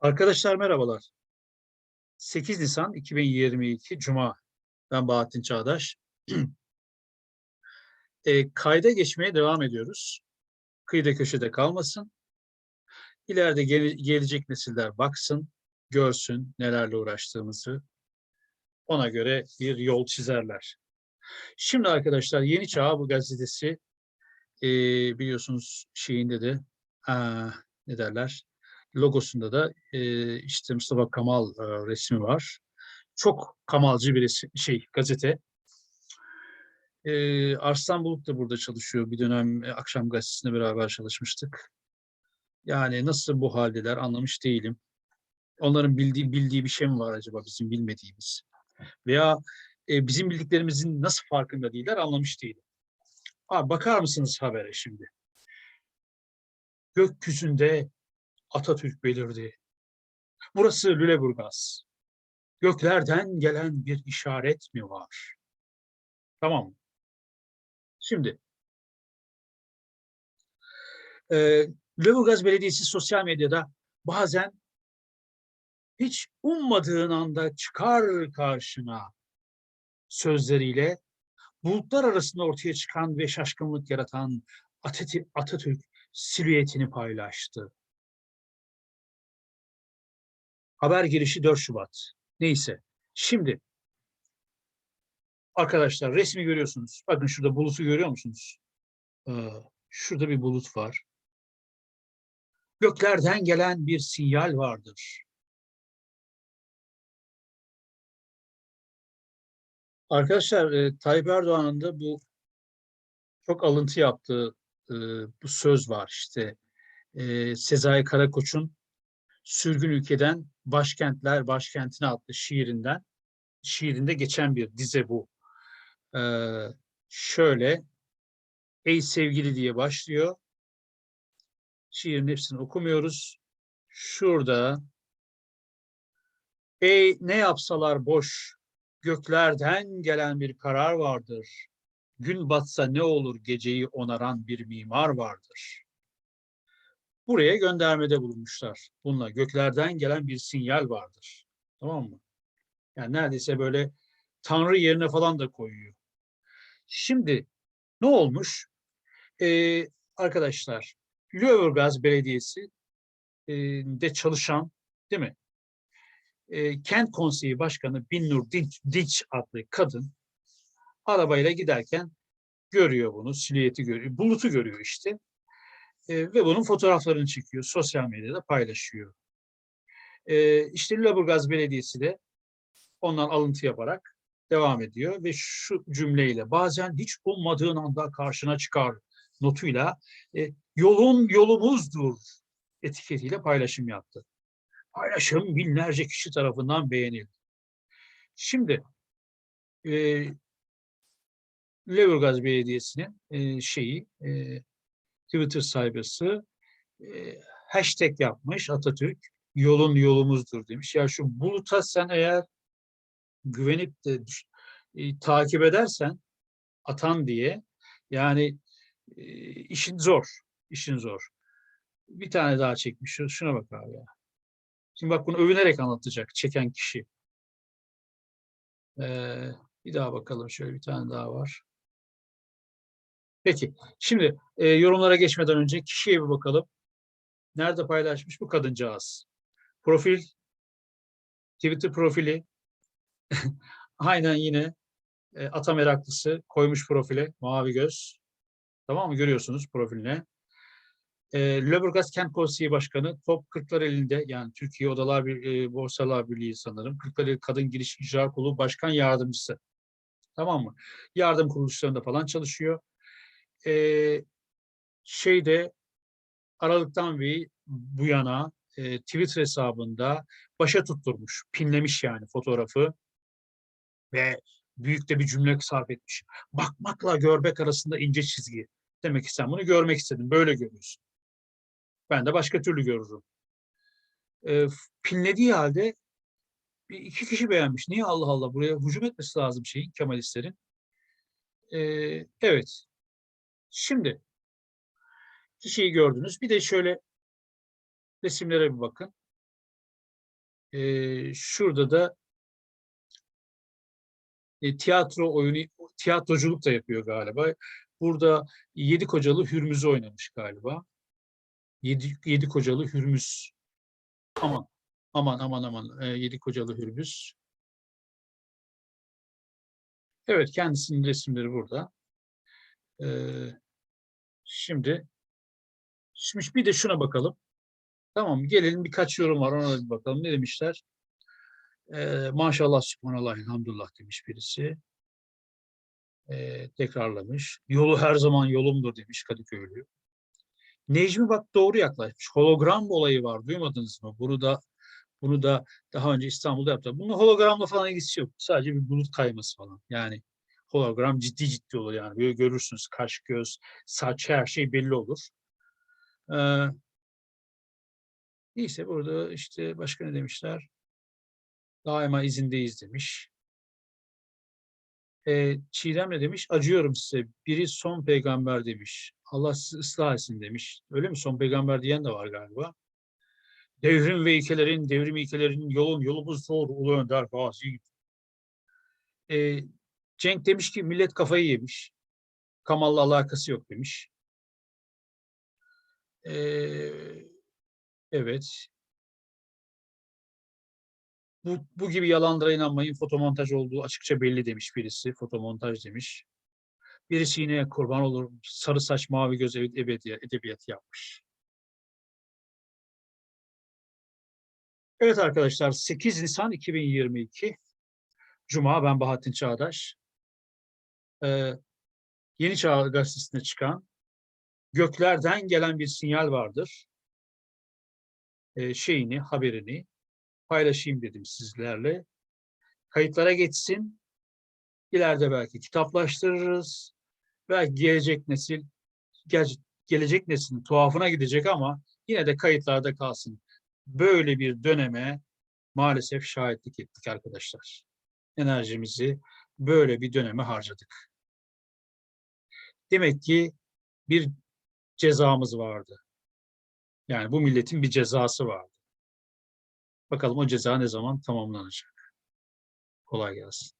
Arkadaşlar merhabalar. 8 Nisan 2022 Cuma. Ben Bahattin Çağdaş. e, kayda geçmeye devam ediyoruz. Kıyıda köşede kalmasın. İleride gele- gelecek nesiller baksın, görsün nelerle uğraştığımızı. Ona göre bir yol çizerler. Şimdi arkadaşlar Yeni Çağ bu gazetesi e, biliyorsunuz şeyinde de aa, ne derler logosunda da e, işte Mustafa Kamal e, resmi var. Çok Kamalcı bir resim, şey gazete. E, Arslan Bulut da burada çalışıyor. Bir dönem e, Akşam Gazetesi'nde beraber çalışmıştık. Yani nasıl bu haldeler anlamış değilim. Onların bildiği bildiği bir şey mi var acaba bizim bilmediğimiz? Veya e, bizim bildiklerimizin nasıl farkında değiller anlamış değilim. Abi bakar mısınız habere şimdi? Gökyüzünde Atatürk belirdi. Burası Lüleburgaz. Göklerden gelen bir işaret mi var? Tamam? Şimdi e, Lüleburgaz Belediyesi sosyal medyada bazen hiç ummadığın anda çıkar karşına sözleriyle bulutlar arasında ortaya çıkan ve şaşkınlık yaratan Atatürk silüetini paylaştı. Haber girişi 4 Şubat. Neyse. Şimdi arkadaşlar resmi görüyorsunuz. Bakın şurada bulutu görüyor musunuz? Ee, şurada bir bulut var. Göklerden gelen bir sinyal vardır. Arkadaşlar e, Tayyip Erdoğan'ın da bu çok alıntı yaptığı e, bu söz var işte. E, Sezai Karakoç'un Sürgün Ülkeden Başkentler Başkentine adlı şiirinden şiirinde geçen bir dize bu. Ee, şöyle Ey sevgili diye başlıyor. Şiirin hepsini okumuyoruz. Şurada Ey ne yapsalar boş, göklerden gelen bir karar vardır. Gün batsa ne olur geceyi onaran bir mimar vardır buraya göndermede bulunmuşlar. Bununla göklerden gelen bir sinyal vardır. Tamam mı? Yani neredeyse böyle Tanrı yerine falan da koyuyor. Şimdi ne olmuş? Ee, arkadaşlar Lüleburgaz Belediyesi e, de çalışan değil mi? E, Kent Konseyi Başkanı Binnur Dinç, Dinç adlı kadın arabayla giderken görüyor bunu, silüeti görüyor, bulutu görüyor işte. E, ve bunun fotoğraflarını çekiyor, sosyal medyada paylaşıyor. E, işte Lüleburgaz Belediyesi de ondan alıntı yaparak devam ediyor ve şu cümleyle bazen hiç ummadığın anda karşına çıkar notuyla e, yolun yolumuzdur etiketiyle paylaşım yaptı. Paylaşım binlerce kişi tarafından beğenildi. Şimdi e, Lüleburgaz Belediyesi'nin e, şeyi e, Twitter sayfası e, hashtag yapmış Atatürk yolun yolumuzdur demiş. Ya şu buluta sen eğer güvenip de e, takip edersen atan diye yani e, işin zor. işin zor. Bir tane daha çekmiş. Şuna bak abi ya. Şimdi bak bunu övünerek anlatacak çeken kişi. Ee, bir daha bakalım. Şöyle bir tane daha var. Peki. Şimdi e, yorumlara geçmeden önce kişiye bir bakalım. Nerede paylaşmış bu kadıncağız? Profil, Twitter profili. Aynen yine e, ata meraklısı koymuş profile mavi göz. Tamam mı? Görüyorsunuz profiline. E, Lüleburgaz Kent Konseyi Başkanı top Kırklar elinde yani Türkiye Odalar bir e, Borsalar Birliği sanırım. Kırklareli Kadın Giriş İcra Kolu Başkan Yardımcısı. Tamam mı? Yardım kuruluşlarında falan çalışıyor e, şeyde Aralık'tan bir bu yana e, Twitter hesabında başa tutturmuş, pinlemiş yani fotoğrafı ve büyük de bir cümle sarf etmiş. Bakmakla görmek arasında ince çizgi. Demek ki sen bunu görmek istedin, böyle görüyorsun. Ben de başka türlü görürüm. E, pinlediği halde bir iki kişi beğenmiş. Niye Allah Allah buraya hücum etmesi lazım şeyin, Kemalistlerin? E, evet, Şimdi kişiyi gördünüz. Bir de şöyle resimlere bir bakın. Ee, şurada da e, tiyatro oyunu, tiyatroculuk da yapıyor galiba. Burada Yedi Kocalı Hürmüz'ü oynamış galiba. Yedi, Yedi Kocalı Hürmüz. Aman, aman, aman, aman. Ee, Yedi Kocalı Hürmüz. Evet, kendisinin resimleri burada. Şimdi, şimdi bir de şuna bakalım. Tamam, gelelim birkaç yorum var, ona bir bakalım. Ne demişler? Ee, maşallah, subhanallah, elhamdülillah demiş birisi. Ee, tekrarlamış. Yolu her zaman yolumdur demiş Kadıköylü. Necmi bak doğru yaklaşmış. Hologram olayı var. Duymadınız mı? Bunu da bunu da daha önce İstanbul'da yaptılar. Bunun hologramla falan ilgisi yok. Sadece bir bulut kayması falan. Yani hologram ciddi ciddi olur yani. Böyle görürsünüz kaş, göz, saç her şey belli olur. Ee, neyse burada işte başka ne demişler? Daima izindeyiz demiş. Ee, Çiğdem ne demiş? Acıyorum size. Biri son peygamber demiş. Allah sizi ıslah etsin demiş. Öyle mi? Son peygamber diyen de var galiba. Devrim ve ilkelerin, devrim ilkelerin yolun, yolumuz zor, Ulu Önder Gazi. Ee, Cenk demiş ki millet kafayı yemiş. Kamal'la alakası yok demiş. Ee, evet. Bu, bu gibi yalanlara inanmayın. Fotomontaj olduğu açıkça belli demiş birisi. Fotomontaj demiş. Birisi yine kurban olur. Sarı saç mavi göz edebiyatı, edebiyatı yapmış. Evet arkadaşlar 8 Nisan 2022 Cuma ben Bahattin Çağdaş. Ee, Yeni Çağ Gazetesi'nde çıkan göklerden gelen bir sinyal vardır. Ee, şeyini, haberini paylaşayım dedim sizlerle. Kayıtlara geçsin. İleride belki kitaplaştırırız. Belki gelecek nesil gel, gelecek neslin tuhafına gidecek ama yine de kayıtlarda kalsın. Böyle bir döneme maalesef şahitlik ettik arkadaşlar. Enerjimizi böyle bir döneme harcadık. Demek ki bir cezamız vardı. Yani bu milletin bir cezası vardı. Bakalım o ceza ne zaman tamamlanacak. Kolay gelsin.